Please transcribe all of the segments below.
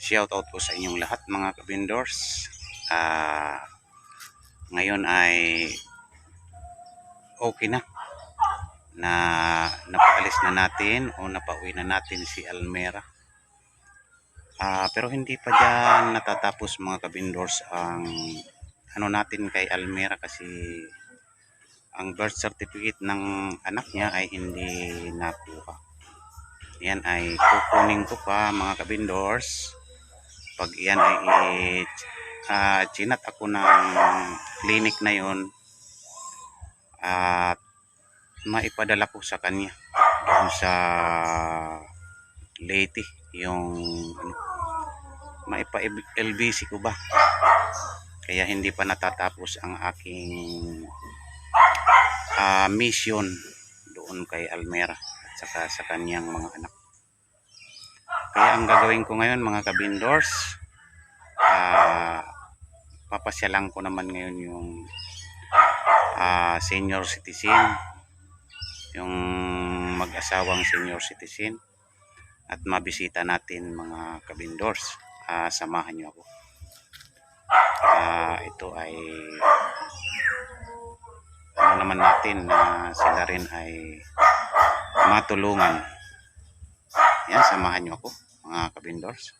shout out po sa inyong lahat mga kabindors. Ah, ngayon ay okay na na napaalis na natin o napauwi na natin si Almera. Ah, pero hindi pa diyan natatapos mga kabindors ang ano natin kay Almera kasi ang birth certificate ng anak niya ay hindi nakuha. Yan ay kukunin ko pa mga kabindors. Pag yan ay ah, chinat ako ng clinic na yon at maipadala ko sa kanya doon sa Leyte yung ano, maipa LBC ko ba? Kaya hindi pa natatapos ang aking ah, mission doon kay Almera at saka sa kanyang mga anak kaya ang gagawin ko ngayon mga kabindors ah papasyalan ko naman ngayon yung ah, senior citizen yung mag-asawang senior citizen at mabisita natin mga kabindors. Ah, samahan niyo ako. Ah, ito ay ano naman natin na sila rin ay matulungan. Yan samahan niyo ako mga kabindors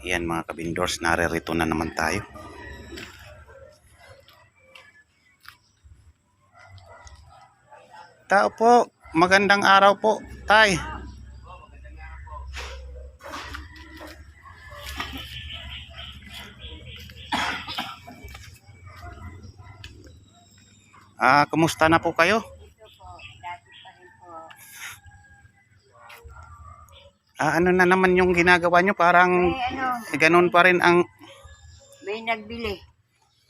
Yan mga kabindors, naririto na naman tayo. Tao po, magandang araw po, tay. Ah, kumusta na po kayo? Ah, ano na naman yung ginagawa nyo? Parang May ano, ganun pa rin ang may nagbili.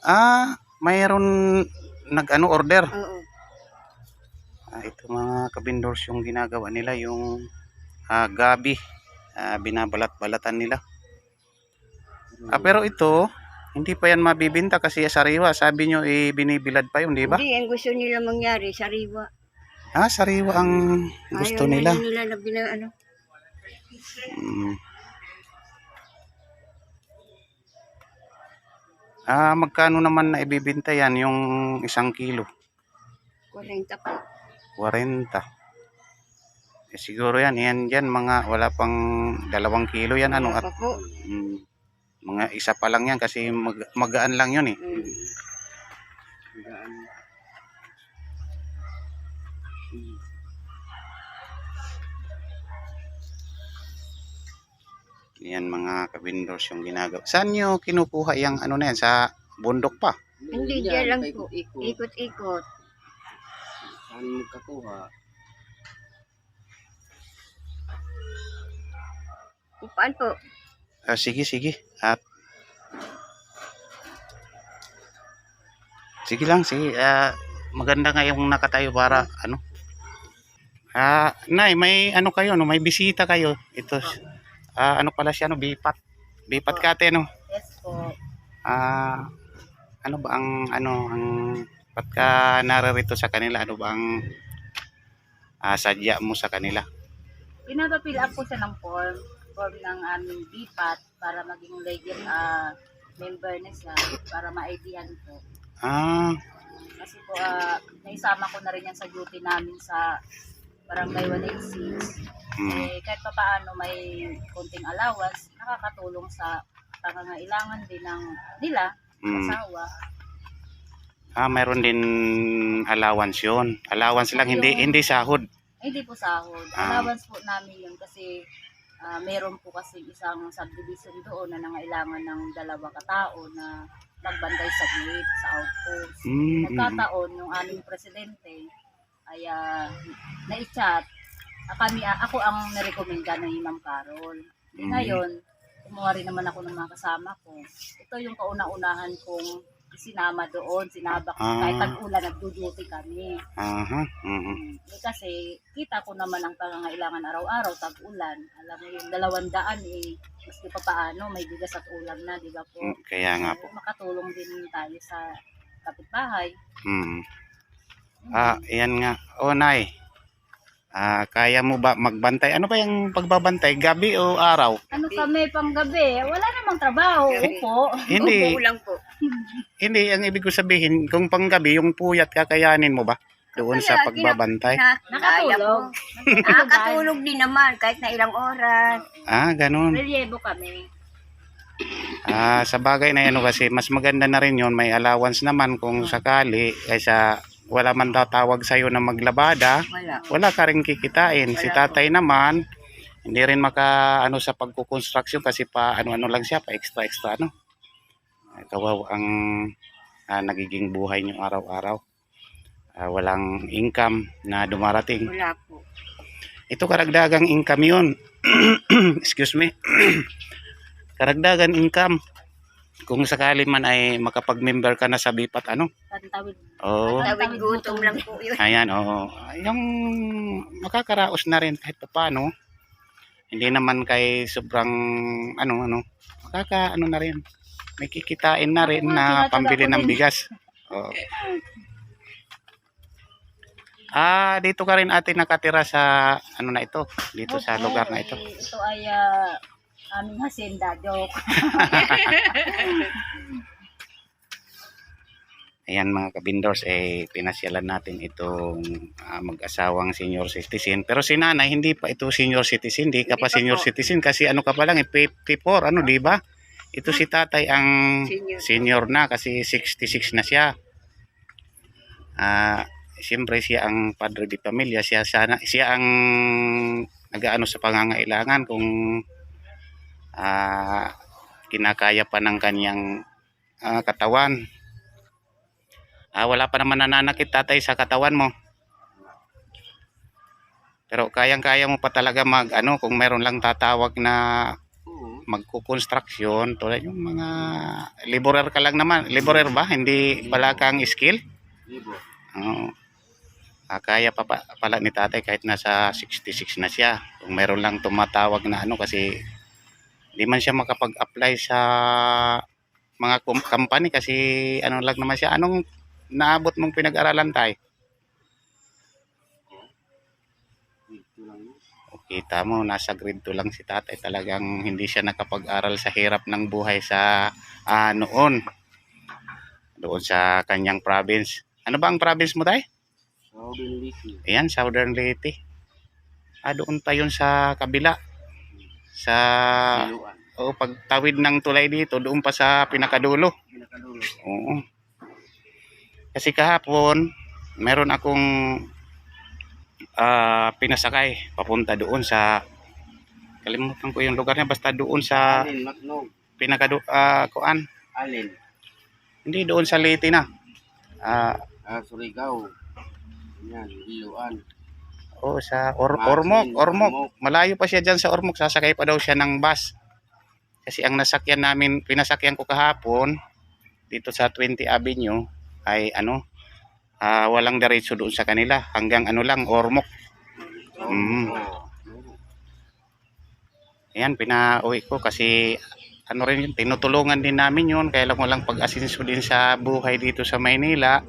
Ah, mayroon nag-ano order. Oo. Ito mga kabindors yung ginagawa nila yung ah, gabi. Ah, binabalat-balatan nila. Ah, pero ito, hindi pa yan mabibinta kasi sariwa. Sabi nyo, eh, binibilad pa yun, di ba? Hindi, ang gusto nila mangyari, sariwa. Ah, sariwa ang gusto Ayaw nila. Nila na bina, ano. Mm. Ah, magkano naman na ibibinta yan yung isang kilo? 40 po. 40. Eh, siguro yan, yan dyan, mga wala pang dalawang kilo yan, ano, at mm, mga isa pa lang yan kasi mag, magaan lang yun eh. Mm. Yan mga kabindors yung ginagawa. Saan nyo kinukuha yung ano na yan? Sa bundok pa? Hindi, dyan lang po. Ikot-ikot. Saan mo kakuha? Upaan po. Ah, sige, sige. At Sige lang, sige. Ah, maganda nga yung nakatayo para ano. Ah, Nay, may ano kayo, no? May bisita kayo. Ito. Ah, ano pala siya, no? Bipat. Bipat kate, no? Yes po. Ah, ano ba ang ano ang pagka nararito sa kanila, ano ba ang ah, sadya mo sa kanila? pinapapil up po siya ng form, form ng aming BPAT para maging legal ah, member na siya, para ma-IDhan po. Ah, Kasi po, ah, naisama ko na rin yan sa duty namin sa Barangay 186. hmm. Eh, kahit pa paano may konting allowance, nakakatulong sa pangangailangan din ng nila, hmm. asawa. Ah, mayroon din allowance 'yon. Allowance lang hindi hindi sahod. Hindi po sahod. Ah. Allowance po namin yun kasi ah, meron po kasi isang subdivision doon na nangailangan ng dalawa katao na magbantay sa gate, sa outpost. Mm, mm. Nagkataon yung aming presidente ay ah, na-chat. Ah, kami, ah, ako ang narekomenda ni Ma'am Carol. Eh, Mm. Ngayon, kumuha rin naman ako ng mga kasama ko. Ito yung kauna-unahan kong sinama doon, sinabak Ah. kahit tag-ulan, nagduduty kami. Aha. mhm. Eh, kasi kita ko naman ang pangangailangan araw-araw, tag-ulan. Alam mo yung dalawang daan eh, maski pa paano, may bigas at ulam na, di ba po? Mm, Kaya nga po. Makatulong din tayo sa kapitbahay. Mm. Ah, yan nga. O, Nay. Ah, kaya mo ba magbantay? Ano ba yung pagbabantay? Gabi o araw? Ano kami panggabi? Wala namang trabaho. Upo. Hindi. Upo lang po. Hindi, ang ibig ko sabihin, kung panggabi, yung puyat kakayanin mo ba? Doon sa pagbabantay? Na, kaya Nakatulog. po. Nakakatulog din naman kahit na ilang oras. Ah, ganun. Relyebo kami. Ah, sa bagay na ano kasi, mas maganda na rin yun. May allowance naman kung sakali, kaysa wala man tatawag sa'yo na maglabada, Wala. wala ka rin kikitain. Si tatay naman, hindi rin maka ano sa pagkukonstruction kasi pa ano-ano lang siya, pa extra-extra ano. Kawaw ang ah, nagiging buhay niyo araw-araw. Ah, walang income na dumarating. Wala po. Ito karagdagang income yun. Excuse me. karagdagan income. Kung sakali man ay makapag-member ka na sa BIPAT, ano? Tantawid. Oo. Tawid gutom lang po yun. Ayan, oo. Yung makakaraos na rin kahit paano. Hindi naman kay sobrang ano ano. Makaka ano na rin. May kikitain na rin na pambili ng bigas. Oo. Ah, dito ka rin ate nakatira sa ano na ito, dito sa lugar na ito. Ito ay ah, aming hacienda. Joke. Ayan mga kabindors, eh, pinasyalan natin itong ah, mag-asawang senior citizen. Pero si nanay, hindi pa ito senior citizen. Hindi ka pa senior citizen kasi ano ka pa lang, eh, 54, ano, di ba? Ito si tatay ang Senior. senior na kasi 66 na siya. Ah, siyempre siya ang padre di pamilya, siya sana siya ang nagaano sa pangangailangan kung ah, kinakaya pa ng kanyang ah, katawan. Ah, wala pa naman nananakit tatay sa katawan mo. Pero kayang-kaya mo pa talaga mag ano kung meron lang tatawag na. Magko-construction tulad yung mga laborer ka lang naman. Laborer ba? Hindi pala kang skill? Oo. Ah, kaya pa, pa pala ni tatay kahit nasa 66 na siya. Kung meron lang tumatawag na ano kasi hindi man siya makapag-apply sa mga company kasi ano lang naman siya. Anong naabot mong pinag-aralan tayo? Kita mo, nasa grade 2 lang si tatay. Talagang hindi siya nakapag-aral sa hirap ng buhay sa ah, noon. Doon sa kanyang province. Ano ba ang province mo tayo? Southern Liki. Ayan, Southern Leyte. Ah, doon yun sa kabila. Sa, Siluan. o pagtawid ng tulay dito, doon pa sa pinakadulo. Pinakadulo. Oo. Kasi kahapon, meron akong ah, pinasakay papunta doon sa kalimutan ko yung lugar niya basta doon sa Alin, Macnog. pinakadu ah, kuan Alin. hindi doon sa Leyte na ah Ah, Surigao. Yan, Siluan. oh sa Or Ormoc Ormoc. malayo pa siya diyan sa Ormoc sasakay pa daw siya ng bus kasi ang nasakyan namin pinasakyan ko kahapon dito sa 20 Avenue ay ano ah, walang diretso doon sa kanila hanggang ano lang Ormoc Mm. Oo. Ayan, pinauwi ko kasi ano rin tinutulungan din namin yun. Kaya lang walang pag-asinso din sa buhay dito sa Maynila.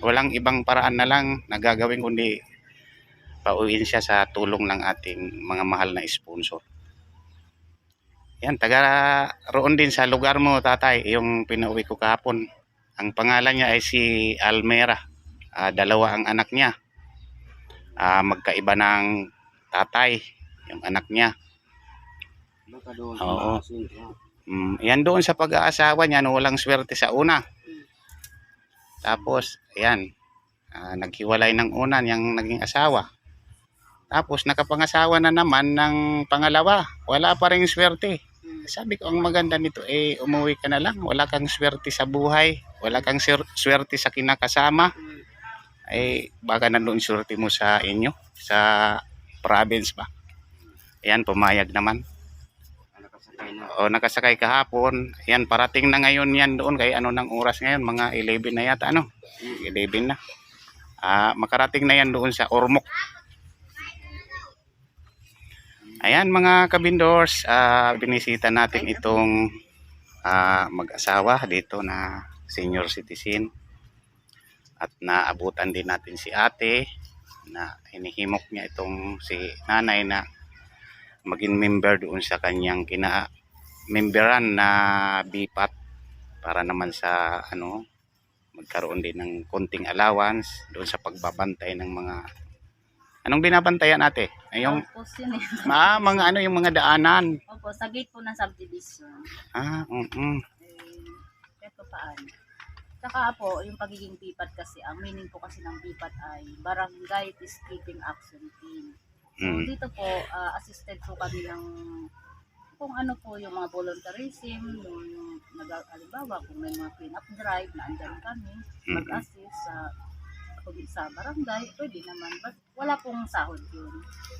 Walang ibang paraan na lang na gagawin kundi pauwiin siya sa tulong ng ating mga mahal na sponsor. Yan, taga roon din sa lugar mo, tatay, yung pinauwi ko kahapon. Ang pangalan niya ay si Almera. Ah, dalawa ang anak niya. Ah, magkaiba ng tatay, yung anak niya. Oo. Ah. Mm, yan doon sa pag-aasawa niya, no, walang swerte sa una. Tapos, ayan, ah, naghiwalay ng una niyang naging asawa. Tapos, nakapangasawa na naman ng pangalawa. Wala pa rin swerte. Sabi ko, ang maganda nito, eh, umuwi ka na lang. Wala kang swerte sa buhay. Wala kang swerte sa kinakasama. Eh, baka nandoon swerte mo sa inyo, sa province ba. Ayan, pumayag naman. O nakasakay kahapon. Yan, parating na ngayon yan doon. Kay ano ng oras ngayon? Mga 11 na yata, ano? 11 na. Ah, makarating na yan doon sa Ormoc. Ayan mga kabindors, ah, binisita natin itong ah, mag-asawa dito na senior citizen. At naabutan din natin si ate na hinihimok niya itong si nanay na maging member doon sa kanyang kina memberan na BPAT para naman sa ano magkaroon din ng konting allowance doon sa pagbabantay ng mga anong binabantayan ate? Ay, yung yun eh. ah, mga ano yung mga daanan. Opo, sa gate po ng subdivision. Ah, mm Eh, kahit paano. Saka po, yung pagiging BIPAT kasi, ang meaning po kasi ng BIPAT ay Barangay Peacekeeping Action Team. So, Mm. dito po, ah, assisted po kami ng kung ano po yung mga volunteerism, yung, yung nag, halimbawa, kung may mga clean up drive na andyan kami, Mm. mag-assist sa kung sa barangay, pwede naman. But wala pong sahod yun.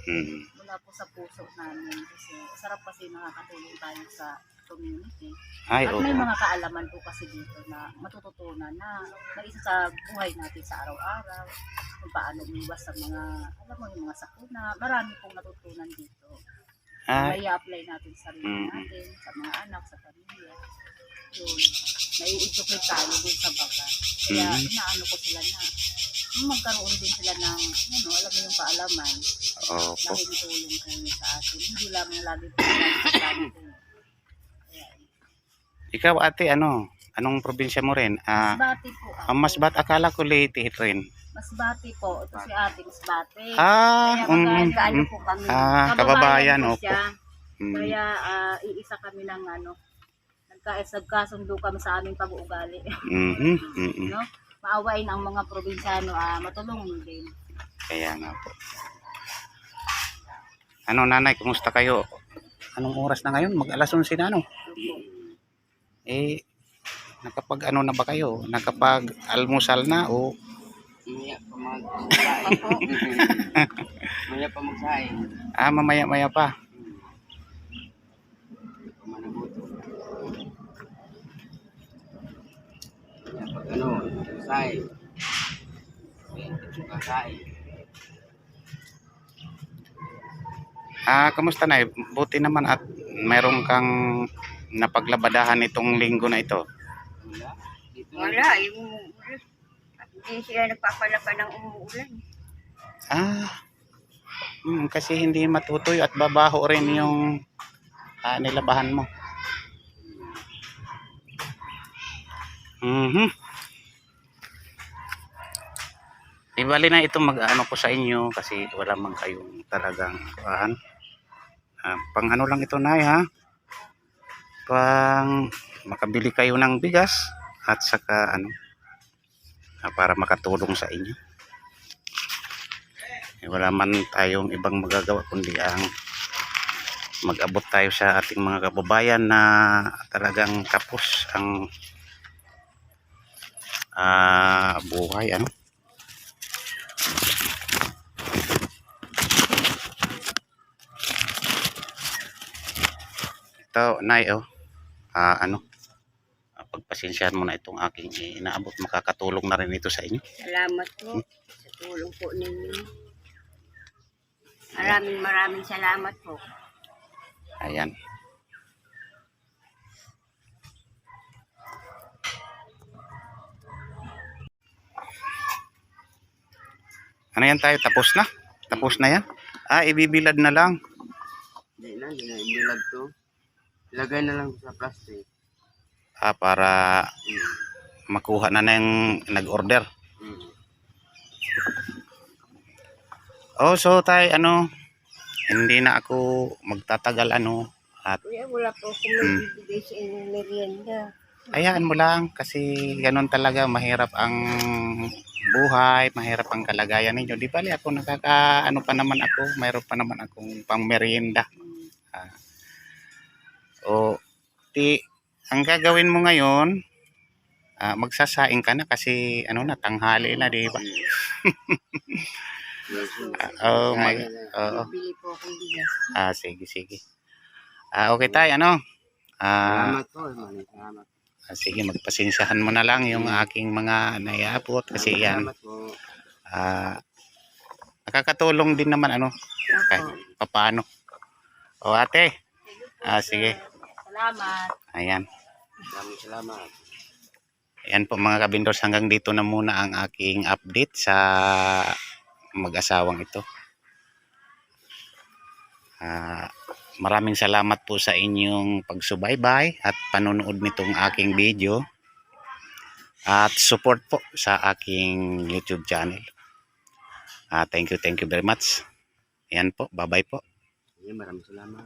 Mm. Wala po sa puso namin. Kasi sarap kasi nakakatulong tayo sa community. Ay, At oo. may mga kaalaman po kasi dito na matututunan na na isa sa buhay natin sa araw-araw. Kung paano umiwas sa mga, alam mo, yung mga sakuna. Marami pong natutunan dito. Ay, May apply natin sa sarili Mm. natin, sa mga anak, sa pamilya. Yun. Nai-educate tayo dun sa baga. Kaya Mm. inaano ko sila na magkaroon din sila ng, ano, alam mo yung kaalaman opo. na tulong kayo sa atin. Hindi lamang lagi po sa Ikaw ate, ano? Anong probinsya mo rin? Ah, Masbate po ako. ah, Masbat, akala ko Leyte rin. Masbate po. Ito si ate Masbate. Ah, Kaya mm, Magkaano mm, po kami. ah, kababayan, po opo. siya. Mm. Kaya ah, iisa kami ng ano, nagka- nagkasundo kami sa aming pag-uugali. Mhm, mhm. no? Maawain ang mga probinsyano, ah, matulungan din. Kaya nga po. Ano nanay, kumusta kayo? Anong oras na ngayon? Mag alas 11 na ano? Eh, nakapag ano na ba kayo? Nakapag almusal na o Maya pa magsahay. Maya pa magsahay. ah, mamaya maya pa? Maya pag ano, magsahay. Magsahay. Ah, kamusta na? Buti naman at mayroon kang napaglabadahan itong linggo na ito. Wala. Dito Wala, yung umuulan. Hindi sila nagpapalapa ng umuulan. Ah, hmm, kasi hindi matutoy at babaho rin yung ah, nilabahan mo. Mhm. Ibali na ito mag-ano ko sa inyo kasi wala man kayong talagang kuhaan. Ah, pang ano lang ito na ha. Pang makabili kayo ng bigas at saka ano ah, para makatulong sa inyo. Eh, wala man tayong ibang magagawa kundi ang mag-abot tayo sa ating mga kababayan na talagang kapos ang ah, buhay ano ito nay oh ah, ano ah, pagpasensyahan mo na itong aking inaabot makakatulong na rin ito sa inyo Salamat po sa tulong po ninyo. Maraming maraming salamat po. Ayan. Ano yan tayo? Tapos na? Tapos na yan? Ah, ibibilad na lang. Hindi na, hindi na. Ibilag to. Ilagay na lang sa plastic. Ah, para Mm. makuha na na yung nag-order. Mm. Oh, so tayo, ano, hindi na ako magtatagal, ano, at Kuya, wala po akong bibigay sa inyong merienda. Hayaan mo lang kasi ganun talaga mahirap ang buhay, mahirap ang kalagayan ninyo. Di bali ako nakaka ano pa naman ako, mayroon pa naman akong pang merienda. Ah. o ti ang gagawin mo ngayon ah, magsasaing ka na kasi ano na tanghali na, di ba? Ah, oh, mag, bigas. Ah, sige, sige. Ah, okay tayo, ano? Ah, Salamat po. Salamat. Sige, magpasensyahan mo na lang yung aking mga naiabot kasi yan, ah, nakakatulong din naman ano, kahit papaano. O ate, ah, sige, Salamat. ayan. Maraming salamat. Ayan po mga kabindors, hanggang dito na muna ang aking update sa mag-asawang ito. Ah, maraming salamat po sa inyong pagsubaybay at panonood nitong aking video. At support po sa aking YouTube channel. Ah, thank you, thank you very much. Ayan po, bye-bye po. Maraming salamat.